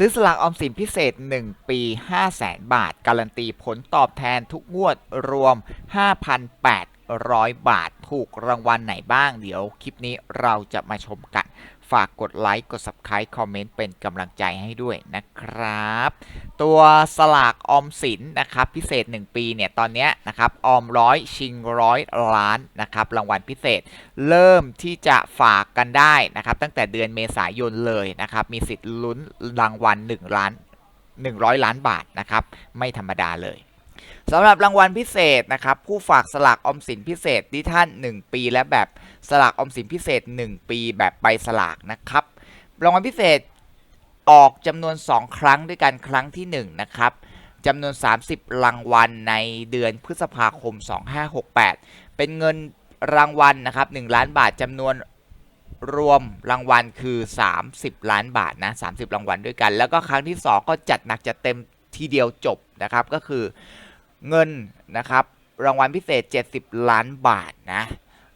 ซื้อสลากออมสินพิเศษ 1 ปี 500,000 บาท การันตีผลตอบแทนทุกงวดรวม 5,800 บาท ถูกรางวัลไหนบ้าง เดี๋ยวคลิปนี้เราจะมาชมกัน ฝากกดไลค์ กด Subscribe คอมเมนต์เป็นกำลังใจให้ด้วยนะครับ ตัวสลากออมสินนะครับพิเศษ 1 ปีเนี่ยตอนนี้นะครับออมร้อยชิงร้อยล้านนะครับรางวัลพิเศษ เริ่มที่จะฝากกันได้นะครับตั้งแต่เดือนเมษายนเลยนะครับมีสิทธิ์ลุ้นรางวัล1ล้าน 100 ล้านบาทนะครับไม่ธรรมดาเลยสำหรับรางวัลพิเศษนะครับผู้ฝากสลากออมสินพิเศษที่ท่าน 1 ปี และแบบสลากออมสินพิเศษ 1 ปี แบบใบสลากนะครับรางวัลพิเศษ ออกจำนวน 2 ครั้งด้วยกันครั้งที่1นะครับจำนวน 30 รางวัลในเดือนพฤษภาคม 2568 เป็นเงินรางวัลนะครับ1ล้านบาทจำนวนรวมรางวัลคือ 30 ล้านบาทนะ30 รางวัลด้วยกัน แล้วก็ครั้งที่ 2 ก็จัดหนักจัดเต็มทีเดียวจบนะครับ ก็คือเงินนะครับรางวัลพิเศษ 70 ล้านบาทนะ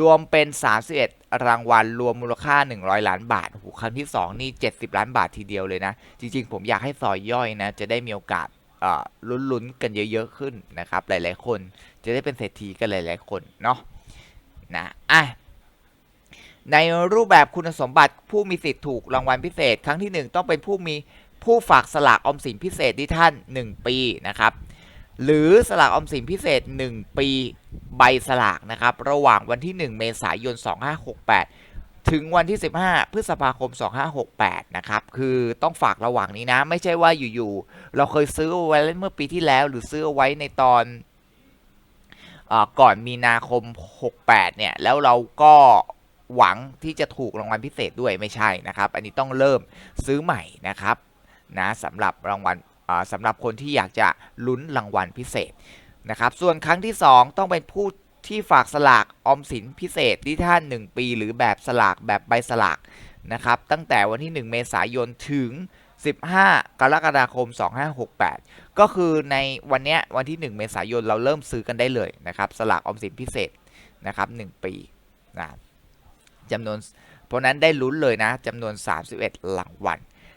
รวมเป็น 31 รางวัลรวมมูลค่า 100 ล้านบาทโอ้โหครั้งที่ 2 นี่ 70 ล้านบาททีเดียวเลยนะ จริง ๆ ผมอยากให้ซอยย่อยนะ จะได้มีโอกาสลุ้นๆกันเยอะๆขึ้นนะครับ หลายๆคนจะได้เป็นเศรษฐีกันหลาย ๆ คนเนาะนะอะในรูปแบบคุณสมบัติผู้มีสิทธิ์ถูกรางวัลพิเศษ ครั้งที่ 1 ต้องเป็นผู้มีผู้ฝากสลากออมสินพิเศษที่ท่าน 1 ปีนะครับ หรือสลากออมสินพิเศษ 1 ปีใบสลากนะครับ ระหว่างวันที่ 1 เมษายน 2568 ถึงวันที่ 15 พฤษภาคม 2568 นะครับ คือต้องฝากระหว่างนี้นะ ไม่ใช่ว่าอยู่ๆ เราเคยซื้อไว้เมื่อปีที่แล้ว หรือซื้อไว้ในตอนอก่อนมีนาคม 68 เนี่ย แล้วเราก็หวังที่จะถูกรางวัลพิเศษด้วยไม่ใช่นะครับ อันนี้ต้องเริ่มซื้อใหม่นะครับนะสำหรับรางวัล สำหรับคนที่อยากจะลุ้นรางวัลพิเศษนะครับ ส่วนครั้งที่ 2 ต้องเป็นผู้ที่ฝากสลากออมสินพิเศษที่ท่าน 1 ปี หรือแบบสลากแบบใบสลากนะครับ ตั้งแต่วันที่ 1 เมษายนถึง 15 กรกฎาคม 2568 ก็คือในวันนี้วันที่ 1 เมษายนเราเริ่มซื้อกันได้เลยนะครับ สลากออมสินพิเศษนะครับ 1 ปีนะจำนวน เพราะนั้นได้ลุ้นเลยนะจำนวน 31รางวัล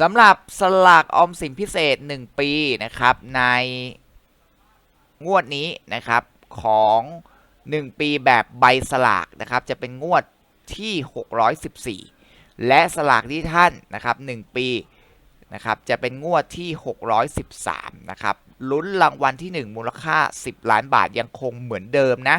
สำหรับสลากออมสินพิเศษ 1 ปีนะครับ ในงวดนี้นะครับของ 1 ปีแบบใบสลากนะครับ จะเป็นงวดที่ 614 และสลากที่ท่านนะครับ 1 ปีนะครับจะเป็นงวดที่ 613 นะครับลุ้นรางวัลที่ 1 มูลค่า 10 ล้านบาทยังคงเหมือนเดิมนะ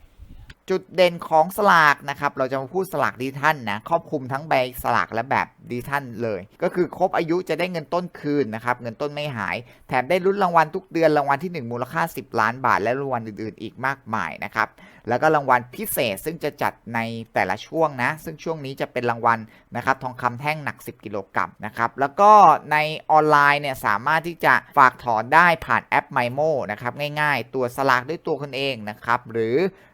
จุดเด่นของสลากนะครับเราจะมาพูดสลากดิทัลนะครอบคลุมทั้งใบสลากและแบบดิทัลเลย ก็คือครบอายุจะได้เงินต้นคืนนะครับเงินต้นไม่หาย แถมได้ลุ้นรางวัลทุกเดือนรางวัลที่ 1 มูลค่า 10 ล้านบาท และรางวัลอื่นๆ อีกมากมายนะครับแล้วก็รางวัลพิเศษซึ่งจะจัดในแต่ละช่วงนะ ซึ่งช่วงนี้จะเป็นรางวัลนะครับทองคำแท่งหนัก 10 กิโลกรัมนะครับแล้วก็ในออนไลน์เนี่ยสามารถที่จะฝากถอนได้ผ่านแอป MyMo นะครับง่ายๆ ตัวสลากด้วยตัวคนเองนะครับหรือ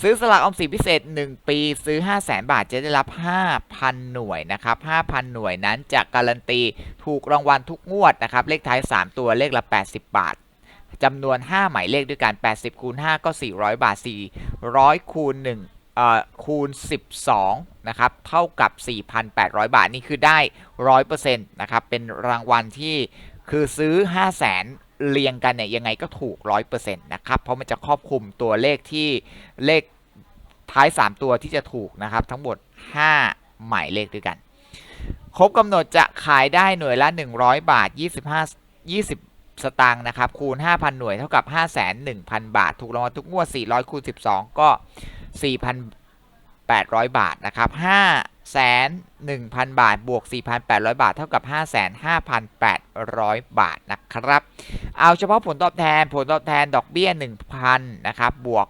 ซื้อสลากออมสินพิเศษ 1 ปีซื้อ 5 0 0แสนบาทจะได้รับ 5,000 หน่วยนะครับ 5,000 หน่วยนั้นจะการันตีถูกรางวัลทุกงวดนะครับ เลขท้าย 3 ตัวเลขละ 80 บาทจำนวน 5 หมายเลขด้วยกัน 80 คูณ 5 ก็ 400 บาท 400 คูณ1เอ่อคูณ 12 นะครับ เท่ากับ 4,800 บาท นี่คือได้ 100%นะครับ เป็นรางวัลที่คือซื้อ 5 0 0แสน เรียงกันเนี่ยยังไงก็ถูก 100%นะครับ เพราะมันจะครอบคลุมตัวเลขที่เลขท้าย 3 ตัวที่จะถูกนะครับ ทั้งหมด 5 หมายเลขด้วยกัน ครบกำหนดจะขายได้หน่วยละ 100 บาท 25 20 สตางค์นะครับ คูณ 5,000 หน่วยเท่ากับ5,1,000 บาท ถูกรางวัลทุกงวด 400 คูณ 12 ก็ 4,800 บาทนะครับ5 1,000บาท บวก 4,800 บาท เท่ากับ 55,800 บาทนะครับ เอาเฉพาะผลตอบแทน ผลตอบแทนดอกเบี้ย 1,000 นะครับ บวก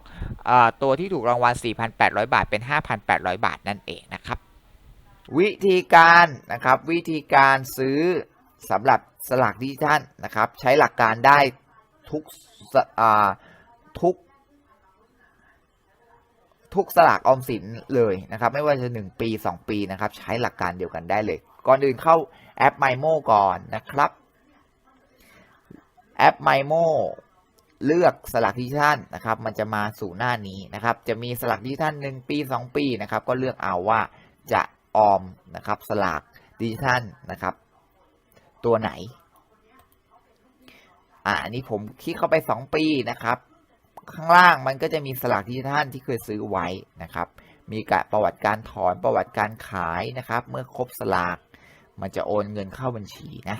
ตัวที่ถูกรางวัล 4,800 บาท เป็น 5,800 บาทนั่นเองนะครับ วิธีการนะครับ วิธีการซื้อสำหรับสลากดิจิทัลนะครับ ใช้หลักการได้ทุกทุก ทุกสลากออมสินเลยนะครับ ไม่ว่าจะ 1 ปี 2 ปีนะครับ ใช้หลักการเดียวกันได้เลย ก่อนอื่นเข้าแอป MyMo ก่อนนะครับ แอป MyMo เลือกสลากดิจิทัลนะครับ มันจะมาสู่หน้านี้นะครับ จะมีสลากดิจิทัล1 ปี 2 ปีนะครับ ก็เลือกเอาว่าจะออมนะครับสลากดิจิทัลนะครับ ตัวไหนอ่าอันนี้ผมคลิกเข้าไป 2 ปีนะครับ ข้างล่างมันก็จะมีสลากดิจิทัลที่เคยซื้อไว้นะครับ มีกะประวัติการถอนประวัติการขายนะครับ เมื่อครบสลาก มันจะโอนเงินเข้าบัญชีนะ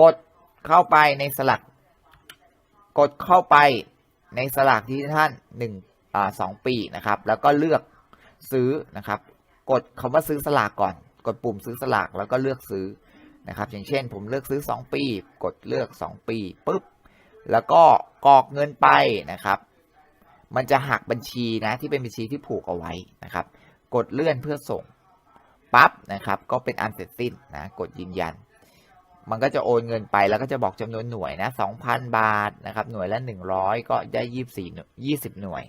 กดเข้าไปในสลัก กดเข้าไปในสลากดิจิทัลหนึ่งอ่าสองปีนะครับ แล้วก็เลือกซื้อนะครับ กดคำว่าซื้อสลากก่อน กดปุ่มซื้อสลากแล้วก็เลือกซื้อ นะครับอย่างเช่น ผมเลือกซื้อ 2 ปี กดเลือก 2 ปีปุ๊บแล้วก็กรอกเงินไปนะครับ มันจะหักบัญชีนะที่เป็นบัญชีที่ผูกเอาไว้นะครับ กดเลื่อนเพื่อส่งปั๊บนะครับ ก็เป็นอันเสร็จสิ้นนะกดยืนยัน มันก็จะโอนเงินไปแล้วก็จะบอกจำนวนหน่วยนะ2,000 บาทนะครับ หน่วยละ 100 ก็ได้ 24 20 หน่วย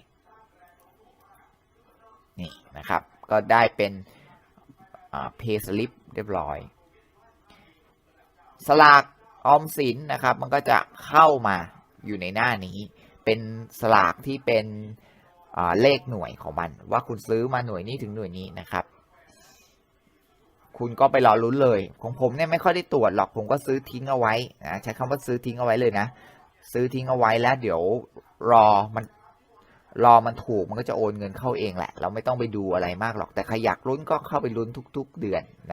นี่นะครับ ก็ได้เป็นเพย์สลิปเรียบร้อย สลากออมสินนะครับ มันก็จะเข้ามาอยู่ในหน้านี้ เป็นสลากที่เป็นเลขหน่วยของมัน ว่าคุณซื้อมาหน่วยนี้ถึงหน่วยนี้นะครับ คุณก็ไปรอลุ้นเลย ของผมเนี่ยไม่ค่อยได้ตรวจหรอกผมก็ซื้อทิ้งเอาไว้นะใช้คำว่าซื้อทิ้งเอาไว้เลยนะ ซื้อทิ้งเอาไว้แล้ว เดี๋ยวรอมันรอมันถูกมันก็จะโอนเงินเข้าเองแหละ เราไม่ต้องไปดูอะไรมากหรอกแต่ใครอยากลุ้นก็เข้าไปลุ้นทุก ๆ เดือน